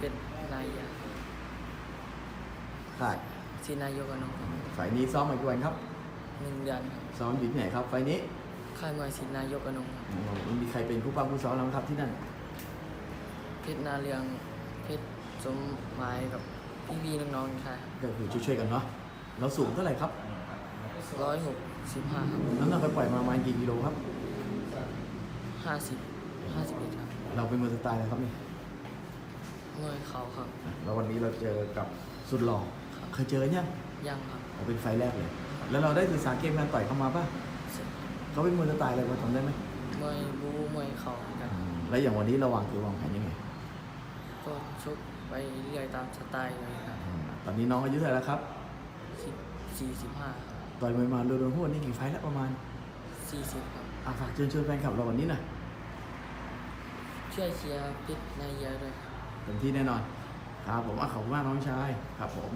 เป็นนายยาค่ายศินายกอนงครับไฟล์นี้ซ้อมมากี่วันครับ หนึ่งเดือนครับซ้อมอยู่ที่ไหนครับ ไฟล์นี้ค่ายมวยศินายกอนงครับอ๋อมีใครเป็นผู้ปั้มผู้ซ้อมแล้วครับที่นั่น เพชรนาเรืองเพชรสมหมายกับพี่พี่ๆน้องๆค่ะก็คือช่วยๆกันเนาะเราสูงเท่าไหร่ครับร้อยหกสิบห้าครับน้ำหนักไปปล่อยมาประมาณกี่กิโลครับ ห้าสิบห้าสิบเอ็ดครับ เราเป็นมือสไตล์อะไรครับนี่ มวยเขาครับ แล้ววันนี้เราเจอกับสุดหล่อครับ เคยเจอเนี่ยงยังครับเราเป็นไฟล์แรกเลย แล้วเราได้ศึกษาเกมการต่อยเข้ามาป่ะเสร็จเขาเป็นมือสไตล์อะไรเราทำได้ไหมมวยบูมวยเขาเหมือนกัน แล้วอย่างวันนี้เราวางตัววางแผนยังไงก็ชกไปเรื่อยตามสไตล์เลยครับอืมตอนนี้น้องอายุเท่าไหร่แล้วครับสิบสี่สิบห้าครับต่อยมวยมาโดยรวมทั้งหมดนี่กี่ไฟล์แล้วประมาณสี่สิบครับ อะฝากเชิญชวนแฟนคลับเราวันนี้หน่อย ช่วยเชียร์เพชรนายยาด้วยครับ เต็มที่แน่นอน ครับผมอะขอบคุณมากน้องชาย ครับผม